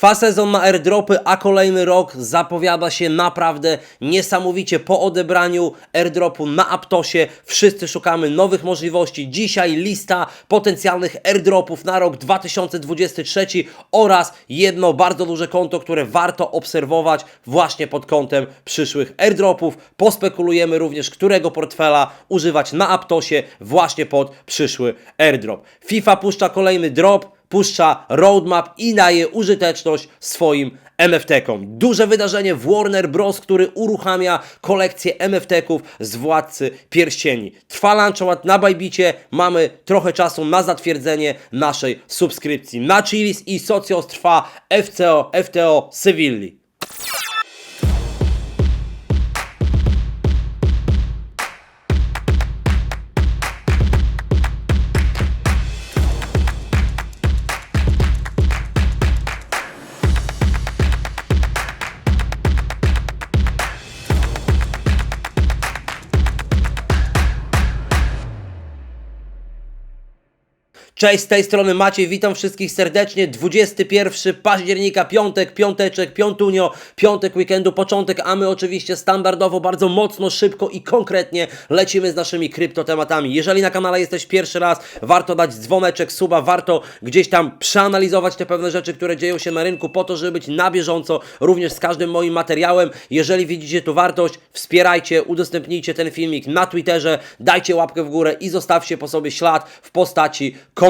Trwa sezon na airdropy, a kolejny rok zapowiada się naprawdę niesamowicie. Po odebraniu airdropu na Aptosie wszyscy szukamy nowych możliwości. Dzisiaj lista potencjalnych airdropów na rok 2023 oraz jedno bardzo duże konto, które warto obserwować właśnie pod kątem przyszłych airdropów. Pospekulujemy również, którego portfela używać na Aptosie właśnie pod przyszły airdrop. FIFA puszcza kolejny drop puszcza roadmap i daje użyteczność swoim NFT-kom. Duże wydarzenie w Warner Bros., który uruchamia kolekcję NFT-ków z Władcy Pierścieni. Trwa launchomat na Bajbicie, mamy trochę czasu na zatwierdzenie naszej subskrypcji. Na Chilis i Socios trwa FCO, FTO Sewilli. Cześć, z tej strony Maciej, witam wszystkich serdecznie. 21 października, piątek, piąteczek, piątunio, piątek weekendu, początek, a my oczywiście standardowo, bardzo mocno, szybko i konkretnie lecimy z naszymi kryptotematami. Jeżeli na kanale jesteś pierwszy raz, warto dać dzwoneczek, suba, warto gdzieś tam przeanalizować te pewne rzeczy, które dzieją się na rynku, po to, żeby być na bieżąco również z każdym moim materiałem. Jeżeli widzicie tu wartość, wspierajcie, udostępnijcie ten filmik na Twitterze, dajcie łapkę w górę i zostawcie po sobie ślad w postaci komentarza.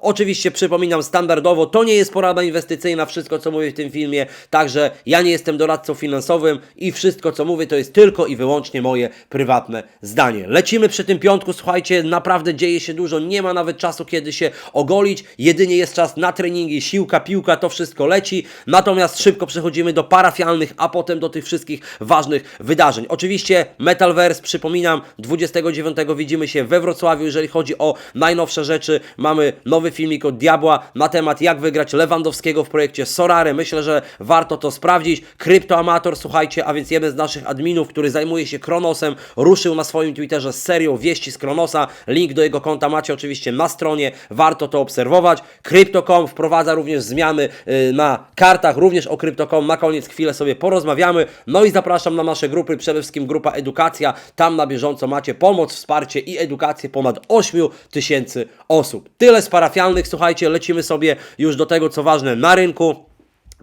Oczywiście przypominam standardowo, to nie jest porada inwestycyjna, wszystko co mówię w tym filmie, także ja nie jestem doradcą finansowym i wszystko co mówię to jest tylko i wyłącznie moje prywatne zdanie. Lecimy przy tym piątku, słuchajcie, naprawdę dzieje się dużo, nie ma nawet czasu kiedy się ogolić, jedynie jest czas na treningi, siłka, piłka, to wszystko leci, natomiast szybko przechodzimy do parafialnych, a potem do tych wszystkich ważnych wydarzeń. Oczywiście Metalverse, przypominam, 29 widzimy się we Wrocławiu, jeżeli chodzi o najnowsze rzeczy, mamy nowy filmik od Diabła na temat jak wygrać Lewandowskiego w projekcie Sorare. Myślę, że warto to sprawdzić. Kryptoamator, słuchajcie, a więc jeden z naszych adminów, który zajmuje się Kronosem, ruszył na swoim Twitterze z serią wieści z Kronosa. Link do jego konta macie oczywiście na stronie, warto to obserwować. Crypto.com wprowadza również zmiany y, na kartach, również o Crypto.com. Na koniec chwilę sobie porozmawiamy. No i zapraszam na nasze grupy, przede wszystkim grupa Edukacja. Tam na bieżąco macie pomoc, wsparcie i edukację ponad 8 tysięcy osób. Tyle z parafialnych, słuchajcie, lecimy sobie już do tego, co ważne na rynku.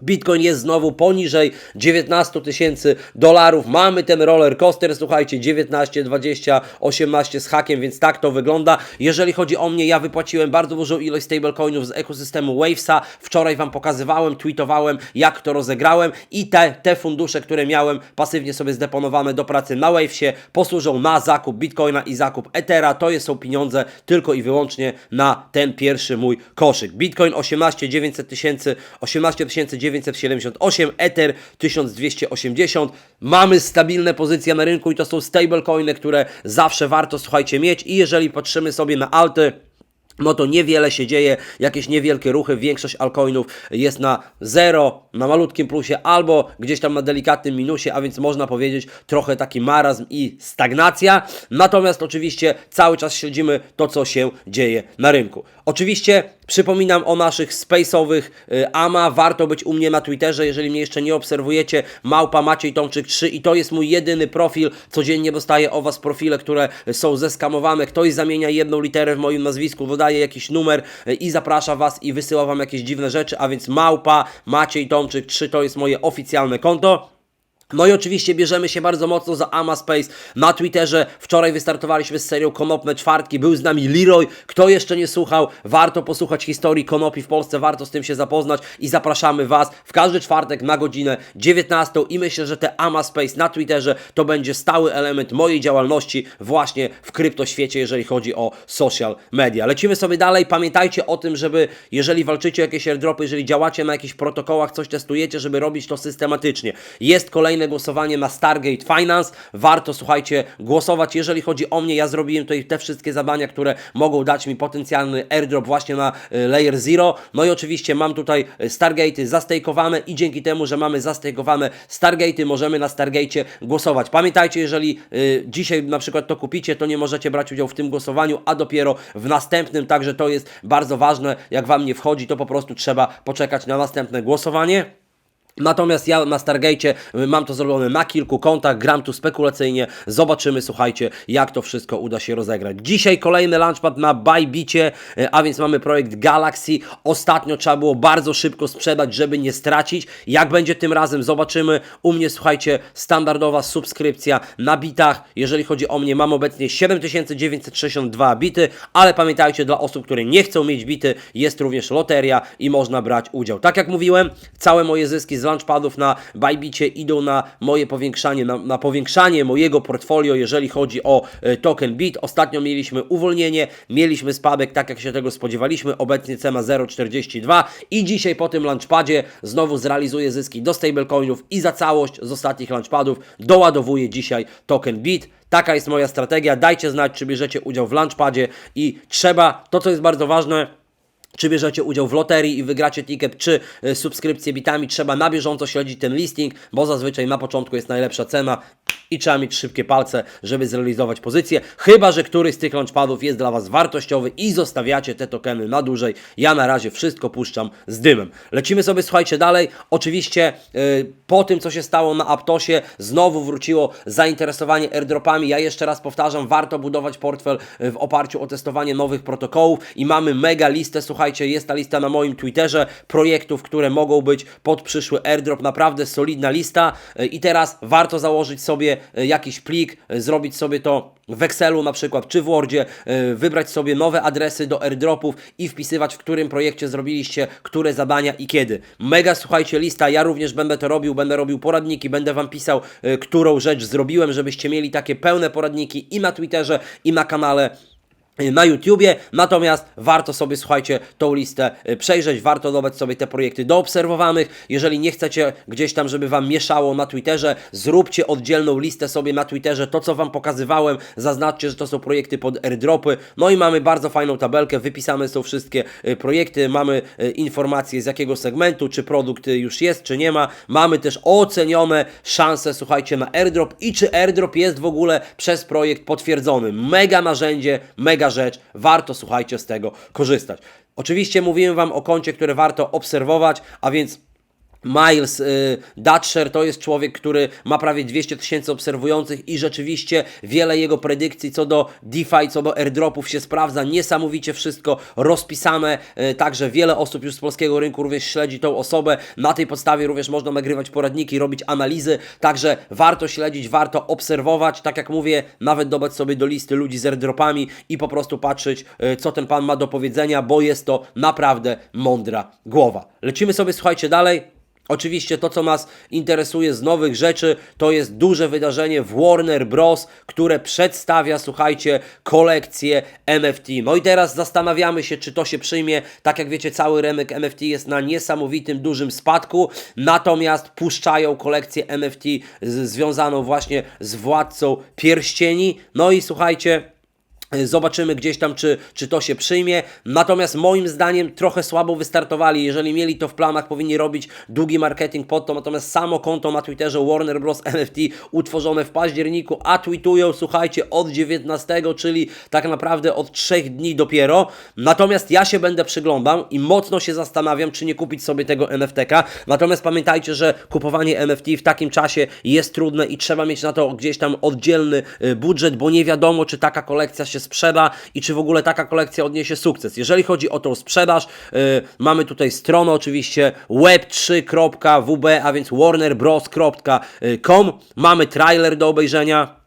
Bitcoin jest znowu poniżej 19 tysięcy dolarów. Mamy ten roller coaster, słuchajcie, 19, 20, 18 z hakiem, więc tak to wygląda. Jeżeli chodzi o mnie, ja wypłaciłem bardzo dużą ilość stablecoinów z ekosystemu Wavesa. Wczoraj Wam pokazywałem, tweetowałem, jak to rozegrałem i te, te fundusze, które miałem pasywnie sobie zdeponowane do pracy na Wavesie, posłużą na zakup Bitcoina i zakup Ethera. To jest- są pieniądze tylko i wyłącznie na ten pierwszy mój koszyk. Bitcoin 18 900 tysięcy, 18 978, Ether 1280. Mamy stabilne pozycje na rynku i to są stablecoiny, które zawsze warto, słuchajcie, mieć i jeżeli patrzymy sobie na alty, no to niewiele się dzieje, jakieś niewielkie ruchy, większość altcoinów jest na zero, na malutkim plusie albo gdzieś tam na delikatnym minusie, a więc można powiedzieć trochę taki marazm i stagnacja. Natomiast oczywiście cały czas śledzimy to, co się dzieje na rynku. Oczywiście przypominam o naszych space'owych y, AMA, warto być u mnie na Twitterze, jeżeli mnie jeszcze nie obserwujecie, małpa Maciej Tomczyk 3 i to jest mój jedyny profil, codziennie dostaję o Was profile, które są zeskamowane, ktoś zamienia jedną literę w moim nazwisku, dodaje jakiś numer y, i zaprasza Was i wysyła Wam jakieś dziwne rzeczy, a więc małpa Maciej Tomczyk 3 to jest moje oficjalne konto. No i oczywiście bierzemy się bardzo mocno za Amaspace na Twitterze. Wczoraj wystartowaliśmy z serią Konopne Czwartki. Był z nami Leroy. Kto jeszcze nie słuchał, warto posłuchać historii konopi w Polsce, warto z tym się zapoznać i zapraszamy Was w każdy czwartek na godzinę 19 i myślę, że te Amaspace na Twitterze to będzie stały element mojej działalności właśnie w kryptoświecie, jeżeli chodzi o social media. Lecimy sobie dalej. Pamiętajcie o tym, żeby jeżeli walczycie o jakieś airdropy, jeżeli działacie na jakichś protokołach, coś testujecie, żeby robić to systematycznie. Jest kolejna tajne głosowanie na Stargate Finance. Warto, słuchajcie, głosować. Jeżeli chodzi o mnie, ja zrobiłem tutaj te wszystkie zadania, które mogą dać mi potencjalny airdrop właśnie na y, Layer Zero. No i oczywiście mam tutaj y, Stargate'y zastejkowane i dzięki temu, że mamy zastejkowane Stargate'y, możemy na Stargate'cie głosować. Pamiętajcie, jeżeli y, dzisiaj na przykład to kupicie, to nie możecie brać udziału w tym głosowaniu, a dopiero w następnym, także to jest bardzo ważne. Jak Wam nie wchodzi, to po prostu trzeba poczekać na następne głosowanie. Natomiast ja na Stargate mam to zrobione na kilku kontach, gram tu spekulacyjnie, zobaczymy, słuchajcie, jak to wszystko uda się rozegrać. Dzisiaj kolejny launchpad na Bybicie, e, a więc mamy projekt Galaxy. Ostatnio trzeba było bardzo szybko sprzedać, żeby nie stracić. Jak będzie tym razem, zobaczymy. U mnie, słuchajcie, standardowa subskrypcja na bitach. Jeżeli chodzi o mnie, mam obecnie 7962 bity, ale pamiętajcie, dla osób, które nie chcą mieć bity, jest również loteria i można brać udział. Tak jak mówiłem, całe moje zyski z launchpadów na Bybicie idą na moje powiększanie, na, na powiększanie mojego portfolio, jeżeli chodzi o e, token BIT. Ostatnio mieliśmy uwolnienie, mieliśmy spadek, tak jak się tego spodziewaliśmy, obecnie cena 0,42 i dzisiaj po tym launchpadzie znowu zrealizuję zyski do stablecoinów i za całość z ostatnich launchpadów doładowuję dzisiaj token BIT. Taka jest moja strategia. Dajcie znać, czy bierzecie udział w launchpadzie i trzeba, to co jest bardzo ważne, czy bierzecie udział w loterii i wygracie ticket, czy y, subskrypcję bitami, trzeba na bieżąco śledzić ten listing, bo zazwyczaj na początku jest najlepsza cena i trzeba mieć szybkie palce, żeby zrealizować pozycję, chyba, że któryś z tych launchpadów jest dla Was wartościowy i zostawiacie te tokeny na dłużej. Ja na razie wszystko puszczam z dymem. Lecimy sobie, słuchajcie, dalej. Oczywiście y, po tym, co się stało na Aptosie, znowu wróciło zainteresowanie airdropami. Ja jeszcze raz powtarzam, warto budować portfel y, w oparciu o testowanie nowych protokołów i mamy mega listę, słuchajcie, jest ta lista na moim Twitterze projektów, które mogą być pod przyszły airdrop, naprawdę solidna lista. Y, i teraz warto założyć sobie y, jakiś plik, y, zrobić sobie to w Excelu na przykład, czy w Wordzie, wybrać sobie nowe adresy do airdropów i wpisywać, w którym projekcie zrobiliście które zadania i kiedy. Mega, słuchajcie, lista, ja również będę to robił, będę robił poradniki, będę Wam pisał, którą rzecz zrobiłem, żebyście mieli takie pełne poradniki i na Twitterze, i na kanale na YouTubie, natomiast warto sobie, słuchajcie, tą listę y, przejrzeć, warto dodać sobie te projekty do obserwowanych. Jeżeli nie chcecie gdzieś tam, żeby Wam mieszało na Twitterze, zróbcie oddzielną listę sobie na Twitterze, to co Wam pokazywałem, zaznaczcie, że to są projekty pod airdropy. No i mamy bardzo fajną tabelkę, wypisane są wszystkie y, projekty, mamy y, informacje z jakiego segmentu, czy produkt już jest, czy nie ma. Mamy też ocenione szanse, słuchajcie, na airdrop i czy airdrop jest w ogóle przez projekt potwierdzony. Mega narzędzie, mega rzecz, warto, słuchajcie, z tego korzystać. Oczywiście mówiłem Wam o koncie, które warto obserwować, a więc Miles y, to jest człowiek, który ma prawie 200 tysięcy obserwujących i rzeczywiście wiele jego predykcji co do DeFi, co do airdropów się sprawdza. Niesamowicie wszystko rozpisane, y, także wiele osób już z polskiego rynku również śledzi tą osobę. Na tej podstawie również można nagrywać poradniki, robić analizy, także warto śledzić, warto obserwować. Tak jak mówię, nawet dodać sobie do listy ludzi z airdropami i po prostu patrzeć, y, co ten pan ma do powiedzenia, bo jest to naprawdę mądra głowa. Lecimy sobie, słuchajcie, dalej. Oczywiście to, co nas interesuje z nowych rzeczy, to jest duże wydarzenie w Warner Bros., które przedstawia, słuchajcie, kolekcję NFT. No i teraz zastanawiamy się, czy to się przyjmie. Tak jak wiecie, cały rynek NFT jest na niesamowitym, dużym spadku, natomiast puszczają kolekcję NFT z, związaną właśnie z Władcą Pierścieni. No i słuchajcie, Zobaczymy gdzieś tam, czy, czy to się przyjmie. Natomiast moim zdaniem trochę słabo wystartowali. Jeżeli mieli to w planach, powinni robić długi marketing pod to. Natomiast samo konto na Twitterze Warner Bros. NFT utworzone w październiku, a tweetują, słuchajcie, od 19, czyli tak naprawdę od 3 dni dopiero. Natomiast ja się będę przyglądał i mocno się zastanawiam, czy nie kupić sobie tego NFT-ka. Natomiast pamiętajcie, że kupowanie NFT w takim czasie jest trudne i trzeba mieć na to gdzieś tam oddzielny y, budżet, bo nie wiadomo, czy taka kolekcja się sprzeda i czy w ogóle taka kolekcja odniesie sukces. Jeżeli chodzi o tą sprzedaż, yy, mamy tutaj stronę oczywiście web3.wb, a więc warnerbros.com. Mamy trailer do obejrzenia.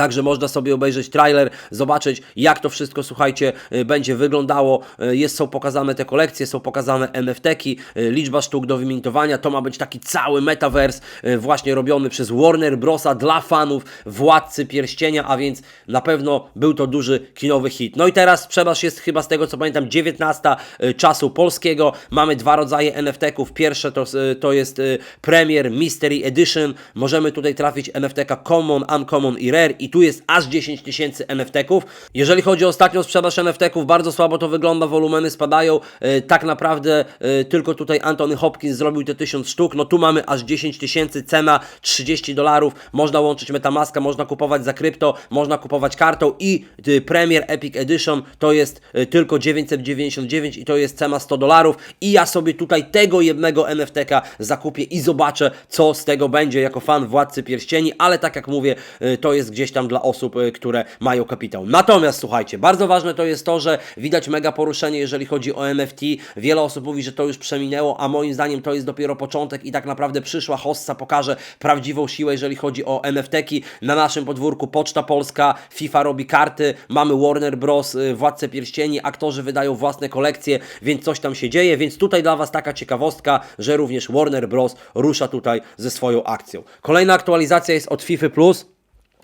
Także można sobie obejrzeć trailer, zobaczyć jak to wszystko, słuchajcie, y, będzie wyglądało. Y, Jest, są pokazane te kolekcje, są pokazane NFT-ki, y, liczba sztuk do wymintowania. To ma być taki cały metavers właśnie robiony przez Warner Brosa dla fanów Władcy Pierścienia, a więc na pewno był to duży kinowy hit. No i teraz sprzedaż jest chyba z tego co pamiętam 19 y, czasu polskiego. Mamy dwa rodzaje NFT-ków. Pierwsze to, to jest Premier Mystery Edition. Możemy tutaj trafić NFT-ka Common, Uncommon i Rare i tu jest aż 10 tysięcy NFT-ków. Jeżeli chodzi o ostatnią sprzedaż NFT-ków, bardzo słabo to wygląda, wolumeny spadają. E, tak naprawdę e, tylko tutaj Anthony Hopkins zrobił te 1000 sztuk. No tu mamy aż 10 tysięcy, cena 30 dolarów. Można łączyć Metamaska, można kupować za krypto, można kupować kartą i y, Premier Epic Edition to jest tylko 999 i to jest cena 100 dolarów. I ja sobie tutaj tego jednego NFT-ka zakupię i zobaczę, co z tego będzie jako fan Władcy Pierścieni, ale tak jak mówię, to jest gdzieś tam dla osób, y, które mają kapitał. Natomiast słuchajcie, bardzo ważne to jest to, że widać mega poruszenie, jeżeli chodzi o NFT. Wiele osób mówi, że to już przeminęło, a moim zdaniem to jest dopiero początek i tak naprawdę przyszła hossa pokaże prawdziwą siłę, jeżeli chodzi o NFT-ki. Na naszym podwórku Poczta Polska, FIFA robi karty, mamy Warner Bros, y, Władcę Pierścieni, aktorzy wydają własne kolekcje, więc coś tam się dzieje, więc tutaj dla Was taka ciekawostka, że również Warner Bros rusza tutaj ze swoją akcją. Kolejna aktualizacja jest od FIFA Plus.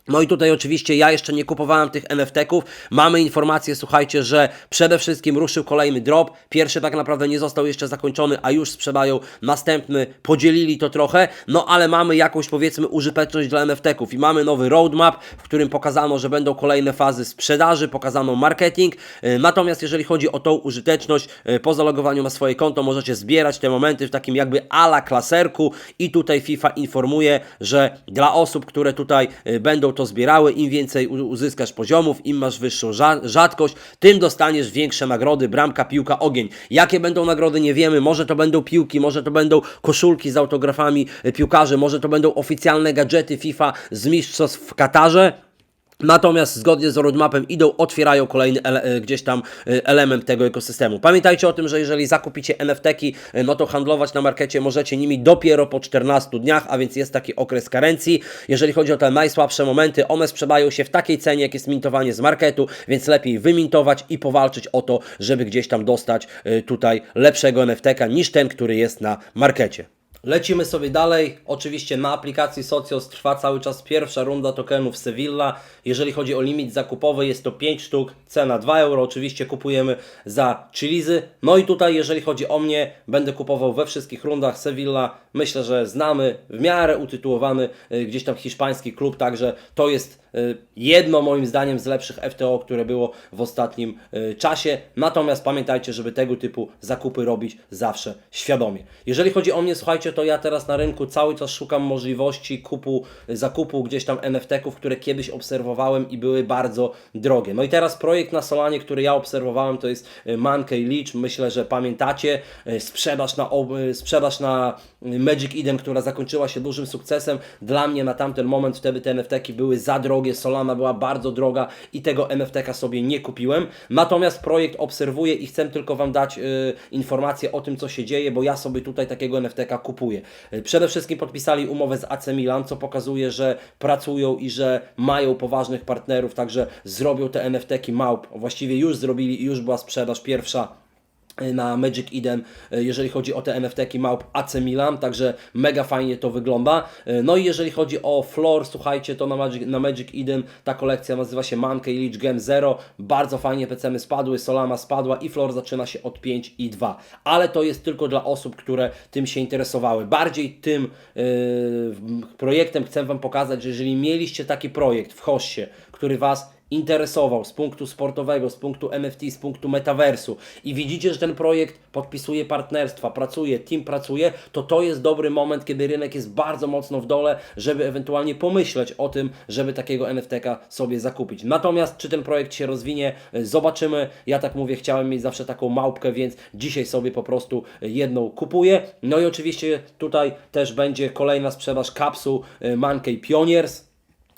No i tutaj oczywiście ja jeszcze nie kupowałem tych NFT-ków. Mamy informację, słuchajcie, że przede wszystkim ruszył kolejny drop. Pierwszy tak naprawdę nie został jeszcze zakończony, a już sprzedają następny. Podzielili to trochę, no ale mamy jakąś powiedzmy użyteczność dla NFT-ków i mamy nowy roadmap, w którym pokazano, że będą kolejne fazy sprzedaży, pokazano marketing. Yy, Natomiast jeżeli chodzi o tą użyteczność, yy, po zalogowaniu na swoje konto możecie zbierać te momenty w takim jakby ala klaserku i tutaj FIFA informuje, że dla osób, które tutaj yy, będą to zbierały, im więcej uzyskasz poziomów, im masz wyższą rza- rzadkość, tym dostaniesz większe nagrody, bramka, piłka, ogień. Jakie będą nagrody nie wiemy, może to będą piłki, może to będą koszulki z autografami y, piłkarzy, może to będą oficjalne gadżety FIFA z mistrzostw w Katarze. Natomiast zgodnie z roadmapem idą, otwierają kolejny e, gdzieś tam e, element tego ekosystemu. Pamiętajcie o tym, że jeżeli zakupicie NFT-ki, e, no to handlować na markecie możecie nimi dopiero po 14 dniach, a więc jest taki okres karencji. Jeżeli chodzi o te najsłabsze momenty, one sprzedają się w takiej cenie, jak jest mintowanie z marketu, więc lepiej wymintować i powalczyć o to, żeby gdzieś tam dostać tutaj lepszego NFT-ka niż ten, który jest na markecie. Lecimy sobie dalej. Oczywiście na aplikacji Socios trwa cały czas pierwsza runda tokenów Sevilla. Jeżeli chodzi o limit zakupowy, jest to 5 sztuk, cena 2 euro. Oczywiście kupujemy za chilizy. No i tutaj, jeżeli chodzi o mnie, będę kupował we wszystkich rundach Sevilla. Myślę, że znamy, w miarę utytułowany y, gdzieś tam hiszpański klub, także to jest jedno moim zdaniem z lepszych FTO, które było w ostatnim y, czasie. Natomiast pamiętajcie, żeby tego typu zakupy robić zawsze świadomie. Jeżeli chodzi o mnie, słuchajcie, to ja teraz na rynku cały czas szukam możliwości kupu, zakupu gdzieś tam NFT-ków, które kiedyś obserwowałem i były bardzo drogie. No i teraz projekt na Solanie, który ja obserwowałem, to jest y, Monkey Leech. Myślę, że pamiętacie. Y, Sprzedaż na, y, sprzedaż na y, Magic Eden, która zakończyła się dużym sukcesem. Dla mnie na tamten moment wtedy te NFT-ki były za drogie, Solana była bardzo droga i tego NFT-ka sobie nie kupiłem. Natomiast projekt obserwuję i chcę tylko Wam dać y, informację o tym, co się dzieje, bo ja sobie tutaj takiego NFT-ka kupuję. Y, Przede wszystkim podpisali umowę z AC Milan, co pokazuje, że pracują i że mają poważnych partnerów, także zrobią te NFT-ki małp. Właściwie już zrobili i już była sprzedaż pierwsza na Magic Eden, e, jeżeli chodzi o te NFT-ki małp AC Milan, także mega fajnie to wygląda. E, No i jeżeli chodzi o floor, słuchajcie, to na Magic, na Magic Eden ta kolekcja nazywa się Monkey Leech Gem Zero. Bardzo fajnie PCM spadły, Solana spadła i floor zaczyna się od 5 i 2. Ale to jest tylko dla osób, które tym się interesowały. Bardziej tym yy, projektem chcę Wam pokazać, że jeżeli mieliście taki projekt w hoście, który Was interesował z punktu sportowego, z punktu NFT, z punktu metaversu i widzicie, że ten projekt podpisuje partnerstwa, pracuje, team pracuje, to to jest dobry moment, kiedy rynek jest bardzo mocno w dole, żeby ewentualnie pomyśleć o tym, żeby takiego NFT-ka sobie zakupić. Natomiast czy ten projekt się rozwinie, y, zobaczymy. Ja tak mówię, chciałem mieć zawsze taką małpkę, więc dzisiaj sobie po prostu jedną kupuję. No i oczywiście tutaj też będzie kolejna sprzedaż kapsuł y, Mankey Pioneers.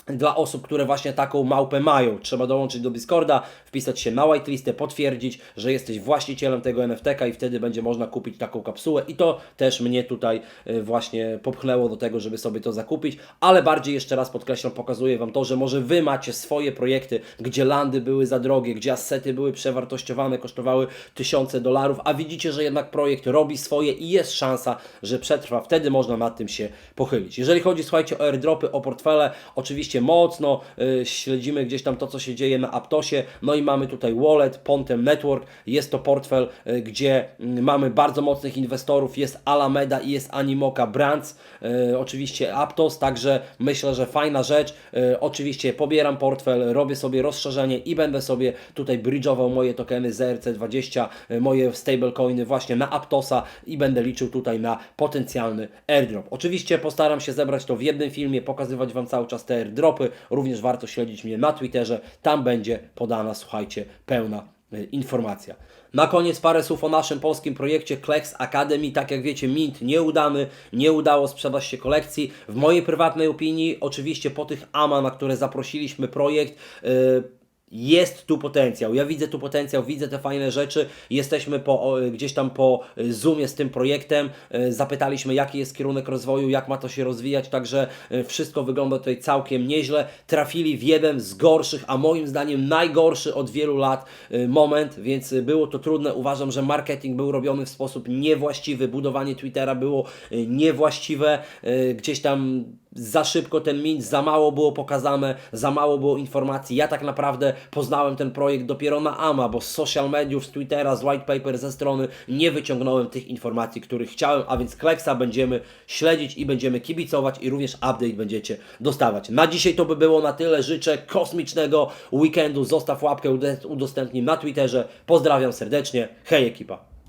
Dla osób, które właśnie taką małpę mają. Trzeba dołączyć do Discorda, wpisać się na whitelistę, potwierdzić, że jesteś właścicielem tego NFT-ka i wtedy będzie można kupić taką kapsułę i to też mnie tutaj y, właśnie popchnęło do tego, żeby sobie to zakupić, ale bardziej jeszcze raz podkreślam, pokazuję Wam to, że może Wy macie swoje projekty, gdzie landy były za drogie, gdzie asety były przewartościowane, kosztowały tysiące dolarów, a widzicie, że jednak projekt robi swoje i jest szansa, że przetrwa, wtedy można nad tym się pochylić. Jeżeli chodzi, słuchajcie, o airdropy, o portfele, oczywiście mocno y, śledzimy gdzieś tam to, co się dzieje na Aptosie, no i mamy tutaj wallet, Pontem Network, jest to portfel, y, gdzie y, mamy bardzo mocnych inwestorów, jest Alameda i jest Animoca Brands, y, oczywiście Aptos, także myślę, że fajna rzecz, oczywiście pobieram portfel, robię sobie rozszerzenie i będę sobie tutaj bridge'ował moje tokeny ZRC20, y, moje stablecoiny właśnie na Aptosa i będę liczył tutaj na potencjalny airdrop. Oczywiście postaram się zebrać to w jednym filmie, pokazywać Wam cały czas te airdropy, również warto śledzić mnie na Twitterze, tam będzie podana, słuchajcie, pełna y, informacja. Na koniec parę słów o naszym polskim projekcie Klex Academy. Tak jak wiecie, Mint nieudany, nie udało sprzedać się kolekcji. W mojej prywatnej opinii, oczywiście po tych AMA, na które zaprosiliśmy projekt, yy, jest tu potencjał. Ja widzę tu potencjał, widzę te fajne rzeczy. Jesteśmy po, gdzieś tam po Zoomie z tym projektem. Y, Zapytaliśmy, jaki jest kierunek rozwoju, jak ma to się rozwijać. Także y, wszystko wygląda tutaj całkiem nieźle. Trafili w jeden z gorszych, a moim zdaniem najgorszy od wielu lat y, moment, więc było to trudne. Uważam, że marketing był robiony w sposób niewłaściwy, budowanie Twittera było niewłaściwe. Gdzieś tam za szybko ten mint, za mało było pokazane, za mało było informacji. Ja tak naprawdę poznałem ten projekt dopiero na AMA, bo z social mediów, z Twittera, z white paper, ze strony nie wyciągnąłem tych informacji, których chciałem, a więc Kleksa będziemy śledzić i będziemy kibicować i również update będziecie dostawać. Na dzisiaj to by było na tyle. Życzę kosmicznego weekendu. Zostaw łapkę, udostępnij na Twitterze. Pozdrawiam serdecznie. Hej ekipa.